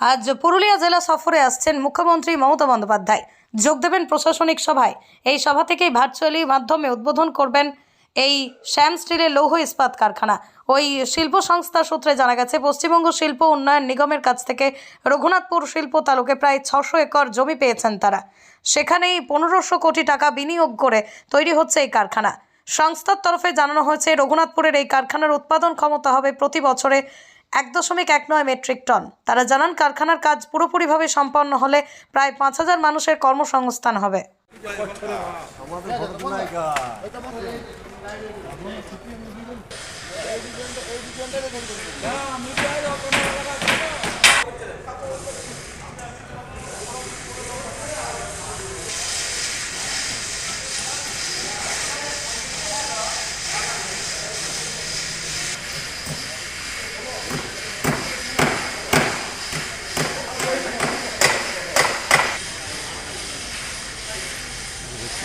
আজ পুরুলিয়া জেলা সফরে আসছেন মুখ্যমন্ত্রী মমতা বন্দ্যোপাধ্যায়। যোগ দেবেন প্রশাসনিক সভায়। এই সভা থেকেই ভার্চুয়ালি মাধ্যমে উদ্বোধন করবেন এই শ্যাম স্টিলের লৌহ ইস্পাত কারখানা। ওই শিল্প সংস্থা সূত্রে জানা গেছে, পশ্চিমবঙ্গ শিল্প উন্নয়ন নিগমের কাছ থেকে রঘুনাথপুর শিল্প তালুকে প্রায় ছশো একর জমি পেয়েছেন তারা। সেখানেই পনেরোশো কোটি টাকা বিনিয়োগ করে তৈরি হচ্ছে এই কারখানা। সংস্থার তরফে জানানো হয়েছে, রঘুনাথপুরের এই কারখানার উৎপাদন ক্ষমতা হবে প্রতি বছরে এক দশমিক এক নয় মেট্রিক টন। তারা জানান, কারখানার কাজ পুরোপুরিভাবে সম্পন্ন হলে প্রায় পাঁচ হাজার মানুষের কর্মসংস্থান হবে।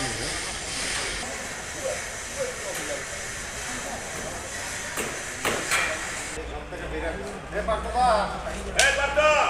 Hey, Bartolomeu! Hey, Bartolomeu!